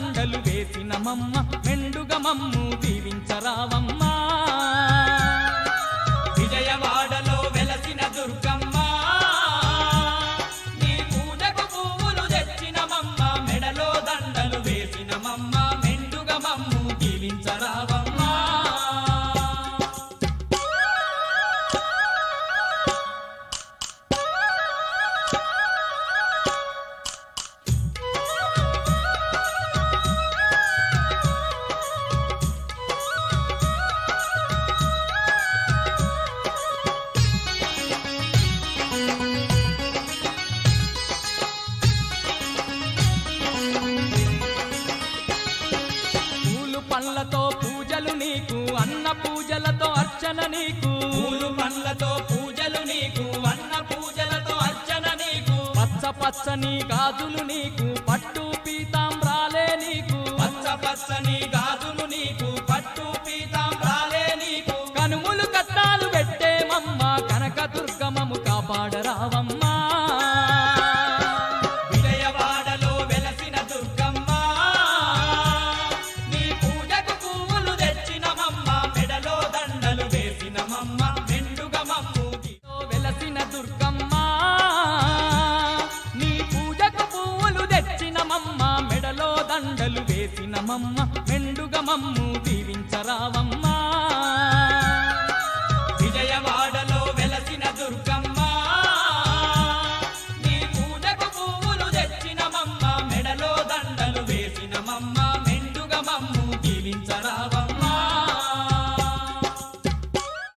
వేసిన మమ్మ మెండుగా మమ్ము దీవించరావమ్మ. విజయవాడలో వెలసిన దుర్గమ్మ నీ పూజకు పువ్వులు తెచ్చిన మమ్మ మెడలో దండలు వేసిన మమ్మ మెండుగా మమ్ము దీవించరా నీకు అన్న పూజలతో అర్చన నీకు. పూలు పండ్లతో పూజలు నీకు అన్న పూజలతో అర్చన నీకు. పచ్చ పచ్చని గాజులు నీకు పట్టు పీతాంబ్రాలే నీకు. పచ్చ పచ్చని గాజులు నీకు పట్టు పీతాంబ్రాలే నీకు. కనుములు కట్టాలు పెట్టే మమ్మ కనక దుర్గమము కాపాడరావమ్మా. వెలసిన దుర్గమ్మ. నీ పూజకు పువ్వులు తెచ్చిన మమ్మ మెడలో దండలు వేసిన మమ్మ మెండుగ మమ్ము దీవించరావమ్మా.